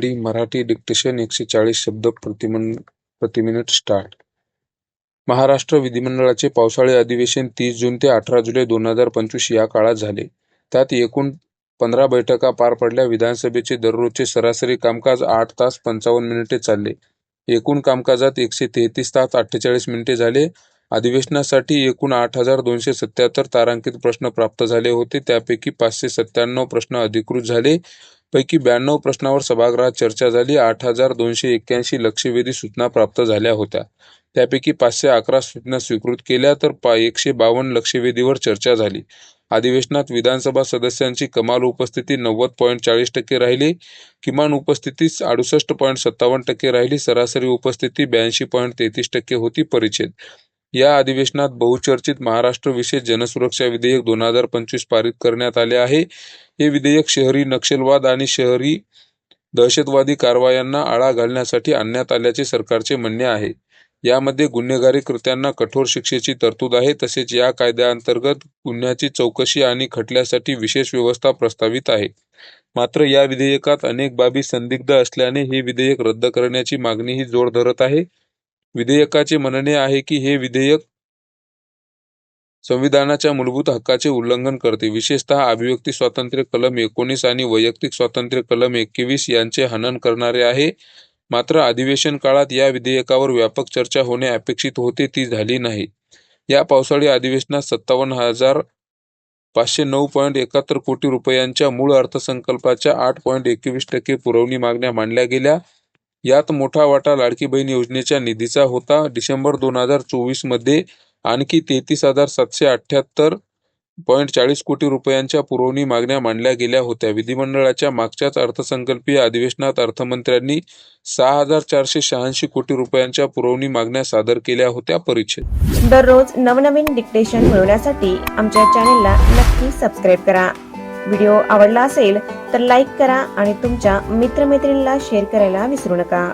D Marathi dictation एकशे चाळीस शब्द प्रतिमन प्रति मिनिट स्टार्ट महाराष्ट्र विधिमंडळाचे पावसाळी अधिवेशन तीस जून ते अठरा जुलै दोन हजार पंचवीस या काळात झाले. त्यात एकूण पंधरा बैठका पार पडल्या. विधानसभेचे दररोजचे सरासरी कामकाज आठ तास पंचावन्न मिनिटे चालले. एकूण कामकाजात एकशे तेहतीस तास अठ्ठेचाळीस मिनिटे झाले. अधिवेशनासाठी एकूण आठ हजार दोनशे सत्याहत्तर तारांकित प्रश्न प्राप्त झाले होते. त्यापैकी पाचशे सत्त्याण्णव प्रश्न अधिकृत झाले. पैकी ब्याण्णव प्रश्नांवर सभागृहात चर्चा झाली. आठ हजार दोनशे एक्क्याऐंशी लक्षवेधी सूचना प्राप्त झाल्या होत्या. त्यापैकी पाचशे अकरा सूचना स्वीकृत केल्या तर एकशे बावन्न लक्षवेधीवर चर्चा झाली. अधिवेशनात विधानसभा सदस्यांची कमाल उपस्थिती नव्वद पॉईंट चाळीस टक्के राहिली. किमान उपस्थिती अडुसष्ट पॉईंट सत्तावन्न टक्के राहिली. सरासरी उपस्थिती ब्याऐंशी पॉईंट तेहतीस टक्के होती. परिच्छेद या अधिवेशनात बहुचर्चित महाराष्ट्र विशेष जनसुरक्षा विधेयक दोन हजार पंचवीस पारित करण्यात आले आहे. हे विधेयक शहरी नक्षलवाद आणि शहरी दहशतवादी कारवायांना आळा घालण्यासाठी आणण्यात आल्याचे सरकारचे म्हणणे आहे. यामध्ये गुन्हेगारी कृत्यांना कठोर शिक्षेची तरतूद आहे. तसेच या कायद्याअंतर्गत गुन्ह्याची चौकशी आणि खटल्यासाठी विशेष व्यवस्था प्रस्तावित आहे. मात्र या विधेयकात अनेक बाबी संदिग्ध असल्याने हे विधेयक रद्द करण्याची मागणीही जोर धरत आहे. विधेयकाचे म्हणणे आहे की हे विधेयक संविधानाच्या मूलभूत हक्काचे उल्लंघन करते. विशेषतः अभिव्यक्ती स्वातंत्र्य कलम एकोणीस आणि वैयक्तिक स्वातंत्र्य कलम एकवीस यांचे हनन करणारे आहे. मात्र अधिवेशन काळात या विधेयकावर व्यापक चर्चा होणे अपेक्षित होते ती झाली नाही. या पावसाळी अधिवेशनात सत्तावन्न हजार पाचशे नऊ पॉईंट एकाहत्तर कोटी रुपयांच्या मूळ अर्थसंकल्पाच्या आठ पॉईंट एकवीस टक्के पुरवणी मागण्या मांडल्या गेल्या. यात मोठा वाटा लाडकी बहीण योजनेच्या निधीचा होता. डिसेंबर दोन हजार चोवीसमध्ये आणखी तेहतीस हजार सातशे अठ्ठ्याहत्तर पॉईंट चाळीस कोटी रुपयांच्या पुरवणी मागण्या मांडल्या गेल्या होत्या. विधिमंडळाच्या मागच्याच अर्थसंकल्पीय अधिवेशनात अर्थमंत्र्यांनी सहा हजार चारशे शहाऐंशी कोटी रुपयांच्या पुरवणी मागण्या सादर केल्या होत्या. परीक्षेत दररोज नवनवीन डिक्टेशन मिळवण्यासाठी आमच्या चॅनेलला नक्की सबस्क्राईब करा व्हिडिओ आवडला असेल तर लाईक करा आणि तुमच्या मित्रमैत्रिणीला शेअर करायला विसरू नका.